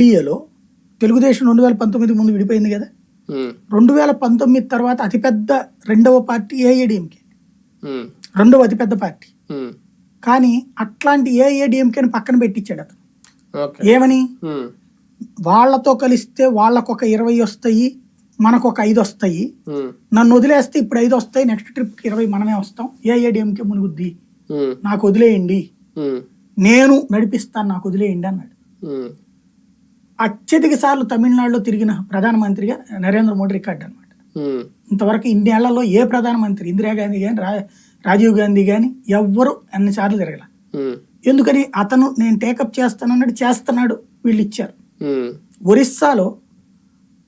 ఎన్డీఏలో తెలుగుదేశం రెండు వేల పంతొమ్మిది ముందు విడిపోయింది కదా. రెండు వేల పంతొమ్మిది తర్వాత అతిపెద్ద రెండవ పార్టీ ఏఐడిఎంకే రెండవ అతిపెద్ద పార్టీ. కానీ అట్లాంటి ఏఐడిఎంకేని పక్కన పెట్టించాడు అతను. ఏమని? ఉమ్, వాళ్ళతో కలిస్తే వాళ్ళకు ఒక ఇరవై వస్తాయి మనకు ఒక ఐదు వస్తాయి. నన్ను వదిలేస్తే ఇప్పుడు ఐదు వస్తాయి నెక్స్ట్ ట్రిప్కి ఇరవై మనమే వస్తాం. ఏఐడిఎంకే మునుగుద్ది. నాకు వదిలేయండి. నేను నడిపిస్తాను నాకు వదిలేయండి అన్నాడు. అత్యధిక సార్లు తమిళనాడులో తిరిగిన ప్రధానమంత్రిగా నరేంద్ర మోడీ రికార్డు అనమాట ఇంతవరకు ఇన్నేళ్ళలో ఏ ప్రధానమంత్రి ఇందిరాగాంధీ కానీ రా రాజీవ్ గాంధీ కానీ ఎవ్వరు అన్నిసార్లు తిరగల. ఎందుకని అతను నేను టేకప్ చేస్తానన్నాడు చేస్తున్నాడు వీళ్ళు ఇచ్చారు. ఒరిస్సాలో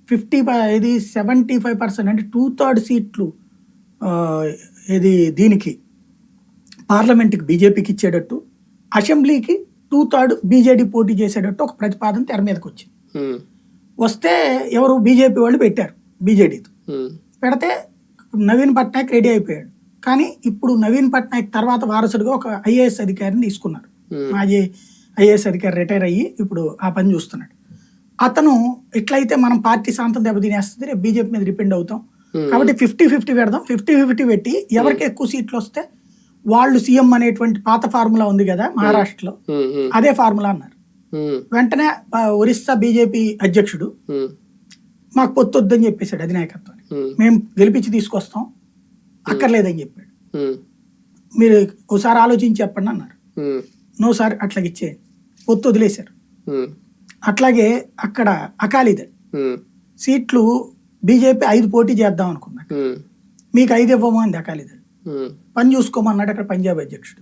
ఫిఫ్టీ ఇది సెవెంటీ ఫైవ్ పర్సెంట్ అంటే టూ థర్డ్ సీట్లు ఇది దీనికి పార్లమెంట్కి బీజేపీకి ఇచ్చేటట్టు అసెంబ్లీకి టూ థర్డ్ బీజేడీ పోటీ చేసేటట్టు ఒక ప్రతిపాదన తెర మీదకి వచ్చింది. వస్తే ఎవరు బీజేపీ వాళ్ళు పెట్టారు బీజేడీతో. పెడితే నవీన్ పట్నాయక్ రెడీ అయిపోయాడు. కానీ ఇప్పుడు నవీన్ పట్నాయక్ తర్వాత వారసుడిగా ఒక ఐఏఎస్ అధికారిని తీసుకున్నారు. మాజీ ఐఏఎస్ అధికారి రిటైర్ అయ్యి ఇప్పుడు ఆ పని చూస్తున్నాడు. అతను ఎట్లయితే మనం పార్టీ శాంతం దెబ్బతినేస్తుంది రేపు బీజేపీ మీద డిపెండ్ అవుతాం. కాబట్టి ఫిఫ్టీ ఫిఫ్టీ పెడదాం. ఫిఫ్టీ ఫిఫ్టీ పెట్టి ఎవరికి ఎక్కువ సీట్లు వస్తే వాళ్ళు సీఎం అనేటువంటి పాత ఫార్ములా ఉంది కదా మహారాష్ట్రలో. అదే ఫార్ములా అన్నారు. వెంటనే ఒరిస్సా బీజేపీ అధ్యక్షుడు మాకు పొత్తొద్దని చెప్పేశాడు అధినాయకత్వాన్ని. మేము. గెలిపించి తీసుకొస్తాం. అక్కర్లేదని చెప్పాడు. మీరు ఒకసారి ఆలోచించి చెప్పండి అన్నారు. నో సార్ అట్లాగే ఇచ్చేయండి. పొత్తు వదిలేశారు. అట్లాగే అక్కడ అకాలీదళ్ సీట్లు బీజేపీ ఐదు పోటీ చేద్దాం అనుకున్నాడు. ఉమ్, మీకు ఐదు ఇవ్వము అంది అకాలీదళ్. పని చూసుకోమన్నాడు అక్కడ పంజాబ్ అధ్యక్షుడు.